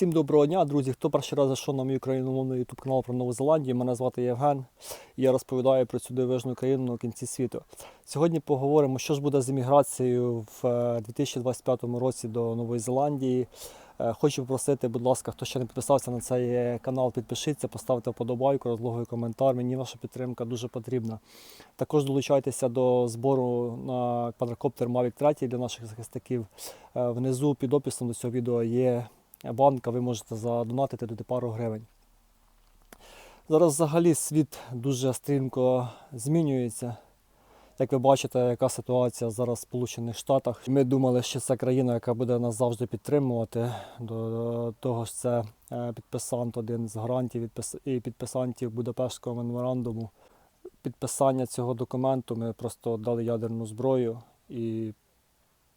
Всім доброго дня, друзі. Хто перший раз зайшов на мій україномовний YouTube канал про Нову Зеландію, мене звати Євген. І я розповідаю про цю дивижну країну на кінці світу. Сьогодні поговоримо, що ж буде з імміграцією в е, 2025 році до Нової Зеландії. Е, Хочу попросити, будь ласка, хто ще не підписався на цей е, канал, підпишіться, поставте вподобайку, розлогий коментар. Мені ваша підтримка дуже потрібна. Також долучайтеся до збору на квадрокоптер Mavic 3 для наших захисників. Е, Внизу під описом до цього відео є банка, ви можете задонатити туди пару гривень. Зараз взагалі світ дуже стрімко змінюється. Як ви бачите, яка ситуація зараз в Сполучених Штатах. Ми думали, що це країна, яка буде нас завжди підтримувати. До того ж, це е, підписант, один з гарантів і підписантів Будапештського меморандуму. Підписання цього документу ми просто дали ядерну зброю. І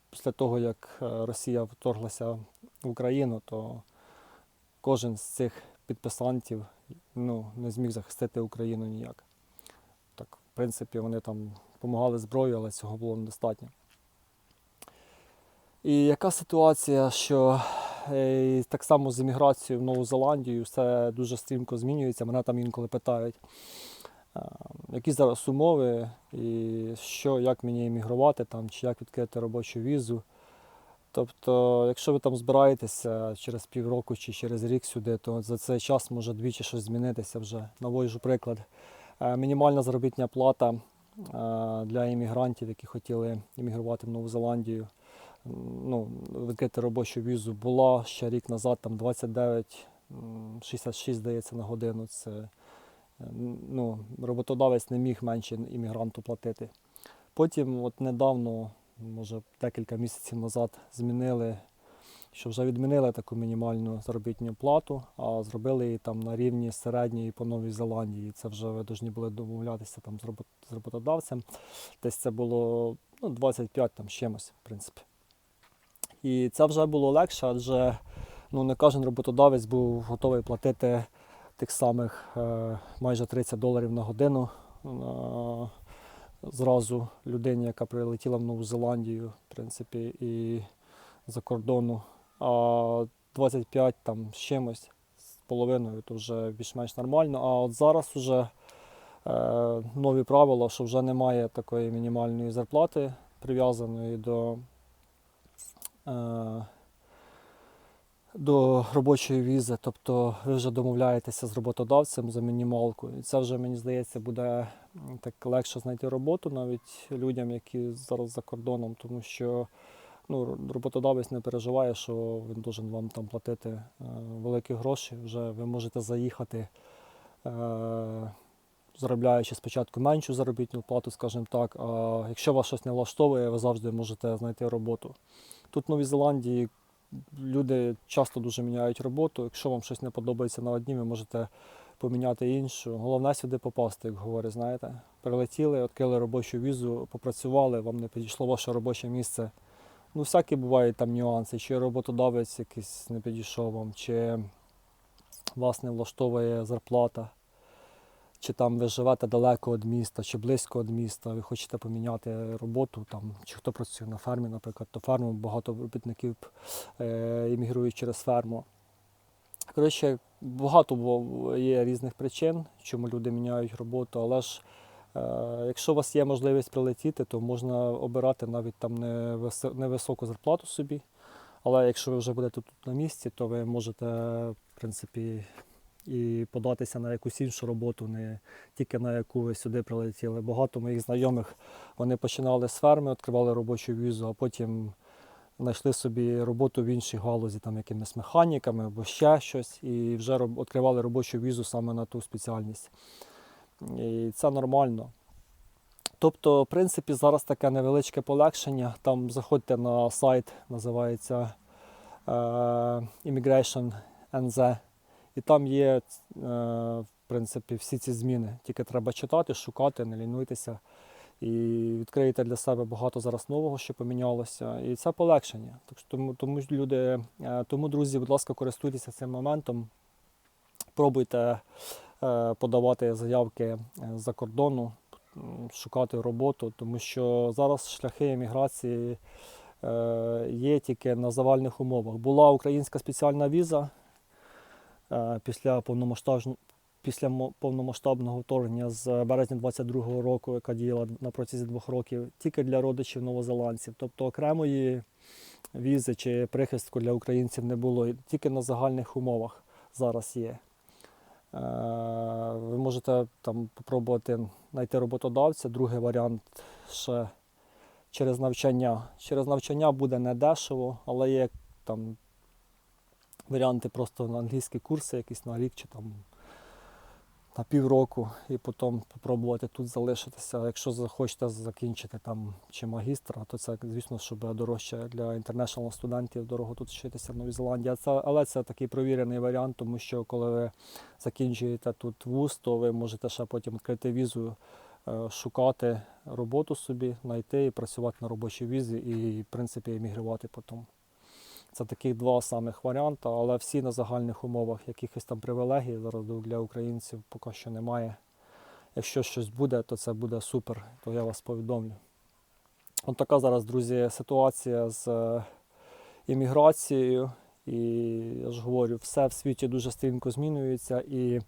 після того, як е, Росія вторглася в Україну, то кожен з цих підписантів ну, не зміг захистити Україну ніяк. Так, в принципі, вони там допомагали зброєю, але цього було недостатньо. І яка ситуація, що е, так само з імміграцією в Нову Зеландію все дуже стрімко змінюється. Мене там інколи питають, які зараз умови, і що, як мені іммігрувати, там, чи як відкрити робочу візу. Тобто, якщо ви там збираєтеся через півроку чи через рік сюди, то за цей час може двічі щось змінитися вже. Наводжу приклад. Е, Мінімальна заробітня плата е, для іммігрантів, які хотіли іммігрувати в Нову Зеландію, ну, відкрити робочу візу, була ще рік назад, там 29,66 здається на годину. Це е, ну, роботодавець не міг менше іммігранту платити. Потім, от недавно, може декілька місяців назад, змінили, що вже відмінили таку мінімальну заробітну плату, а зробили її там на рівні середньої по Новій Зеландії. Це вже ви повинні були домовлятися там з роботодавцем. Десь це було ну, 25 там чимось, в принципі. І це вже було легше, адже ну, не кожен роботодавець був готовий платити тих самих е, майже 30 доларів на годину на, зразу людині, яка прилетіла в Нову Зеландію, в принципі, і за кордону. А 25 там з чимось, з половиною, то вже більш-менш нормально. А от зараз вже е, нові правила, що вже немає такої мінімальної зарплати, прив'язаної до, е, до робочої візи. Тобто ви вже домовляєтеся з роботодавцем за мінімалку. І це вже, мені здається, буде так легше знайти роботу навіть людям, які зараз за кордоном, тому що ну, роботодавець не переживає, що він должен вам там платити е, великі гроші. Вже ви можете заїхати, е, заробляючи спочатку меншу заробітну плату, скажімо так. А якщо вас щось не влаштовує, ви завжди можете знайти роботу. Тут в Новій Зеландії люди часто дуже міняють роботу. Якщо вам щось не подобається на одній, ви можете поміняти іншу. Головне сюди попасти, як говорять, знаєте. Прилетіли, відкрили робочу візу, попрацювали, вам не підійшло ваше робоче місце. Ну, всякі бувають там нюанси, чи роботодавець якийсь не підійшов вам, чи вас не влаштовує зарплата, чи там ви живете далеко від міста, чи близько від міста, ви хочете поміняти роботу, там, чи хто працює на фермі, наприклад, то ферму багато робітників е, іммігрують через ферму. Коротше, багато є різних причин, чому люди міняють роботу, але ж е, якщо у вас є можливість прилетіти, то можна обирати навіть там невисоку зарплату собі. Але якщо ви вже будете тут на місці, то ви можете, в принципі, і податися на якусь іншу роботу, не тільки на яку ви сюди прилетіли. Багато моїх знайомих вони починали з ферми, відкривали робочу візу, а потім знайшли собі роботу в іншій галузі, там якимись механіками або ще щось, і вже відкривали робочу візу саме на ту спеціальність. І це нормально. Тобто, в принципі, зараз таке невеличке полегшення. Там заходьте на сайт, називається е, Immigration NZ, і там є е, в принципі, всі ці зміни. Тільки треба читати, шукати, не лінуйтеся. І відкриєте для себе багато зараз нового, що помінялося. І це полегшення. Так що тому, тому люди, е, тому, друзі, будь ласка, користуйтеся цим моментом. Пробуйте е, подавати заявки за кордону, шукати роботу, тому що зараз шляхи еміграції є тільки на завальних умовах. Була українська спеціальна віза, після повномасштабного. Після повномасштабного вторгнення з березня 22-го року, яка діяла на протязі двох років, тільки для родичів новозеландців. Тобто окремої візи чи прихистку для українців не було, тільки на загальних умовах зараз є. Е, Ви можете там попробувати знайти роботодавця. Другий варіант ще через навчання. Через навчання буде недешево, але є там варіанти просто на англійські курси, якісь на рік чи там на півроку, і потім спробувати тут залишитися. Якщо захочете закінчити там чи магістра, то це, звісно, що буде дорожче для інтернешнл студентів дорого тут вчитися в Новій Зеландії. Це, але це такий провірений варіант, тому що коли ви закінчуєте тут вуз, то ви можете ще потім відкрити візу, е, шукати роботу собі, знайти і працювати на робочій візі і, в принципі, емігрувати потім. Це таких два самих варіанти, але всі на загальних умовах якихось там привілегій зараз для українців поки що немає. Якщо щось буде, то це буде супер, то я вас повідомлю. От така зараз, друзі, ситуація з е, імміграцією. І я ж говорю, все в світі дуже стрімко змінюється, і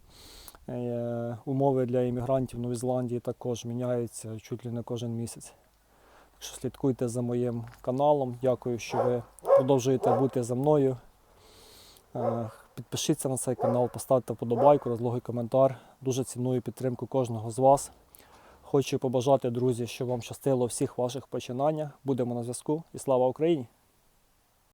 е, умови для іммігрантів в Новій Зеландії також міняються чуть ли не кожен місяць. Що слідкуйте за моїм каналом. Дякую, що ви продовжуєте бути за мною. Е, Підпишіться на цей канал, поставте вподобайку, розлогий коментар. Дуже ціную підтримку кожного з вас. Хочу побажати, друзі, щоб вам щастило всіх ваших починаннях. Будемо на зв'язку і слава Україні!